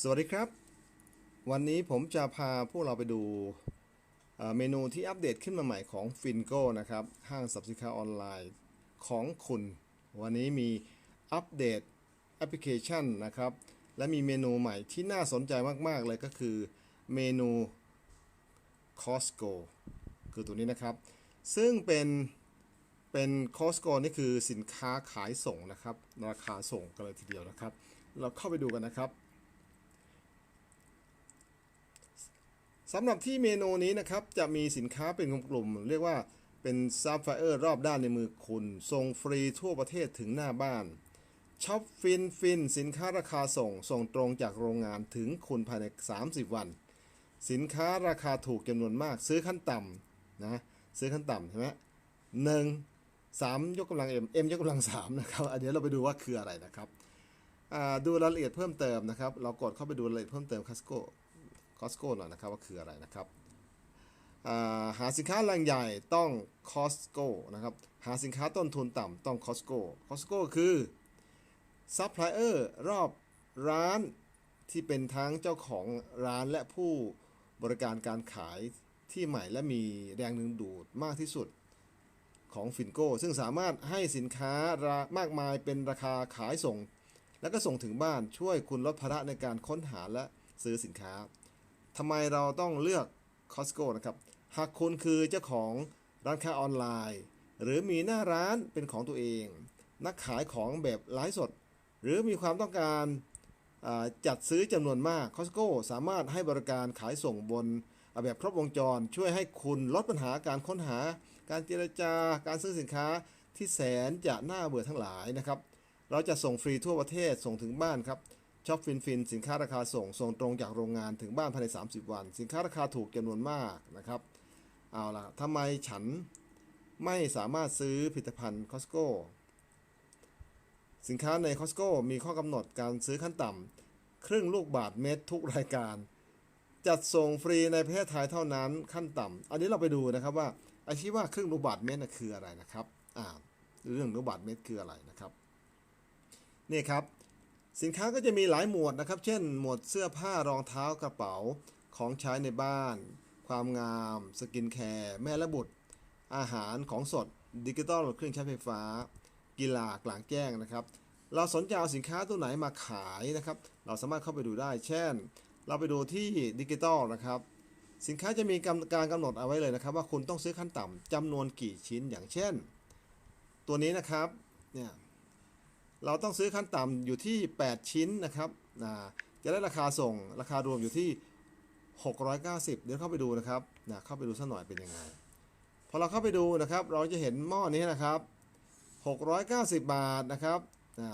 สวัสดีครับ วันนี้ผมจะพาพวกเราไปดูเมนูที่อัปเดตขึ้นมาใหม่ของ f i n g o นะครับ ห้างสรรพสินค้าออนไลน์ของคุณ วันนี้มีอัปเดตแอปพลิเคชันนะครับ และมีเมนูใหม่ที่น่าสนใจมาก ๆ เลยก็คือเมนู Costco คือตัวนี้นะครับ ซึ่งเป็นเป็น Costco นี่คือสินค้าขายส่งนะครับ ราคาส่งกันเลยทีเดียวนะครับ เราเข้าไปดูกันนะครับ สำหรับที่เมนูนี้นะครับจะมีสินค้าเป็นกลุ่มๆเรียกว่าเป็นซับไฟเออร์รอบด้านในมือคุณ ส่งฟรีทั่วประเทศถึงหน้าบ้านช็อปฟินฟินสินค้าราคาส่ง ส่งตรงจากโรงงานถึงคุณภายใน 30 วัน สินค้าราคาถูกจำนวนมาก ซื้อขั้นต่ำนะซื้อขั้นต่ำใช่ไหมหนึ่งสามยกกำลัง M M ยกกำลังสามนะครับอันนี้เราไปดูว่าคืออะไรนะครับดูรายละเอียดเพิ่มเติมนะครับ เรากดเข้าไปดูรายละเอียดเพิ่มเติมคัสโก Costco หน่อยนะครับว่าคืออะไรนะครับหาสินค้าแรงใหญ่ต้อง Costco นะครับหาสินค้าต้นทุนต่ำต้อง Costco Costco คือซัพพลายเออร์รอบร้านที่เป็นทั้งเจ้าของร้านและผู้บริการการขายที่ใหม่และมีแรงดึงดูดมากที่สุดของฟินโก้ซึ่งสามารถให้สินค้ามากมายเป็นราคาขายส่ง แล้วก็ส่งถึงบ้านช่วยคุณลดภาระในการค้นหาและซื้อสินค้า ทำไมเราต้องเลือก Costco นะครับ หากคุณคือเจ้าของร้านค้าออนไลน์ หรือมีหน้าร้านเป็นของตัวเอง นักขายของแบบไลฟ์สด หรือมีความต้องการจัดซื้อจำนวนมาก Costco สามารถให้บริการขายส่งบนแบบครบวงจร ช่วยให้คุณลดปัญหาการค้นหา การเจรจา การซื้อสินค้าที่แสนจะน่าเบื่อทั้งหลายนะครับ เราจะส่งฟรีทั่วประเทศส่งถึงบ้านครับ ช็อปฟินฟินสินค้าราคาส่งส่งตรงจากโรงงานถึงบ้านภายใน 30 วัน สินค้าราคาถูกจำนวนมากนะครับ เอาล่ะทำไมฉันไม่สามารถซื้อผลิตภัณฑ์ Costco สินค้าใน Costco มีข้อกำหนดการซื้อขั้นต่ำครึ่งลูกบาทเมตรทุกรายการ จัดส่งฟรีในประเทศไทยเท่านั้นขั้นต่ำอันนี้เราไปดูนะครับว่าไอ้ที่ว่าครึ่งลูกบาทเมตรน่ะคืออะไรนะครับอ่าเรื่องลูกบาทเมตรคืออะไรนะครับนี่ครับ สินค้าก็จะมีหลายหมวดนะครับ เช่น หมวดเสื้อผ้ารองเท้ากระเป๋าของใช้ในบ้าน ความงาม สกินแคร์แม่และบุตร อาหารของสด ดิจิตอลเครื่องใช้ไฟฟ้า กีฬากลางแจ้งนะครับ เราสนใจเอาสินค้าตัวไหนมาขายนะครับ เราสามารถเข้าไปดูได้ เช่น เราไปดูที่ดิจิตอลนะครับ สินค้าจะมีการกำหนดเอาไว้เลยนะครับ ว่าคุณต้องซื้อขั้นต่ำจำนวนกี่ชิ้นอย่างเช่น ตัวนี้นะครับเนี่ย เราต้องซื้อขั้นต่ำอยู่ที่ 8 ชิ้นนะครับนะจะได้ราคาส่งราคารวมอยู่ที่ 690 เดี๋ยวเข้าไปดูนะครับนะเข้าไปดูสักหน่อยเป็นยังไง พอเราเข้าไปดูนะครับ เราจะเห็นหม้อนี้นะครับ 690 บาทนะครับนะ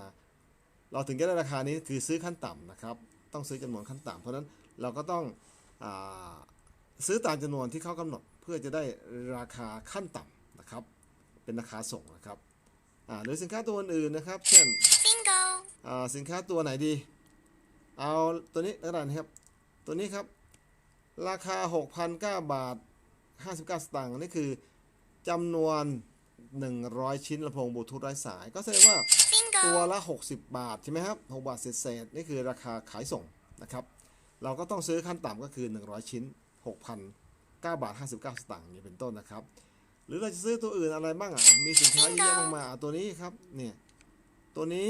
เราถึงจะได้ราคานี้คือซื้อขั้นต่ำนะครับ ต้องซื้อจำนวนขั้นต่ำเพราะนั้นเราก็ต้องอซื้อตามจำนวนที่เขากำหนด เพื่อจะได้ราคาขั้นต่ำนะครับ เป็นราคาส่งนะครับ อ่าหรือสินค้าตัวอื่นๆนะครับ เช่น Bingo! อ่าสินค้าตัวไหนดี เอาตัวนี้แล้วกันนะครับ ตัวนี้ครับ ราคา 6,009บาท 59 สตางค์นี่คือจำนวน 100 ชิ้นลำโพงบลูทูธไร้สาย ก็แสดงว่า Bingo! ตัวละ 60 บาทใช่ไหมครับ6บาทเศษๆนี่คือราคาขายส่งนะครับ เราก็ต้องซื้อขั้นต่ำก็คือ 100 ชิ้น 6,009บาท 59 สตางค์อย่างนี้เป็นต้นนะครับ หรือเราจะซื้อตัวอื่นอะไรบ้างอะ มีสินค้าเยอะแยะมากมายตัวนี้ครับ เนี่ย ตัวนี้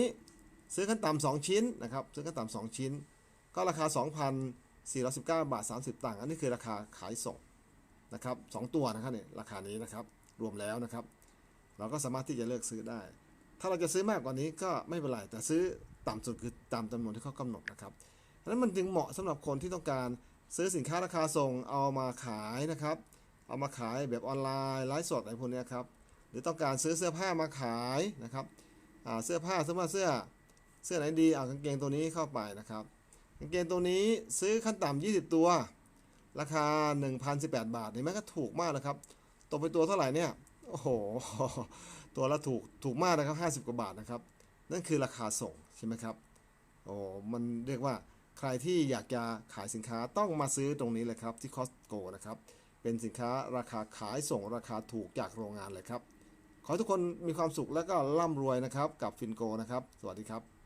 ซื้อขั้นต่ำสองชิ้นนะครับ ซื้อขั้นต่ำสองชิ้น ก็ราคา 2,419 บาท 30 ตังค์ อันนี้คือราคาขายส่งนะครับสองตัวนะครับเนี่ยราคานี้นะครับ รวมแล้วนะครับ เราก็สามารถที่จะเลือกซื้อได้ ถ้าเราจะซื้อมากกว่านี้ก็ไม่เป็นไร แต่ซื้อต่ำสุดคือตามจำนวนที่เขากำหนดนะครับดังนั้นมันจึงเหมาะสำหรับคนที่ต้องการซื้อสินค้าราคาส่งเอามาขายนะครับ เอามาขายแบบออนไลน์ไลฟ์สดอะไรพวกนี้ครับหรือต้องการซื้อเสื้อผ้ามาขายนะครับเสื้อผ้าสมมติว่าเสื้อเสื้อไหนดีเอากางเกงตัวนี้เข้าไปนะครับกางเกงตัวนี้ซื้อขั้นต่ำ20 ตัว ราคา 1,018 บาทเห็นไหมก็ถูกมากนะครับตกไปตัวเท่าไหร่เนี่ยโอ้โหตัวละถูกถูกมากนะครับ50 กว่าบาทนะครับ นั่นคือราคาส่งใช่ไหมครับโอ้มันเรียกว่าใครที่อยากจะขายสินค้าต้องมาซื้อตรงนี้เลยครับที่ Costco นะครับ เป็นสินค้าราคาขายส่งราคาถูกจากโรงงานเลยครับ ขอให้ทุกคนมีความสุขและก็ร่ำรวยนะครับ กับฟินโกนะครับ สวัสดีครับ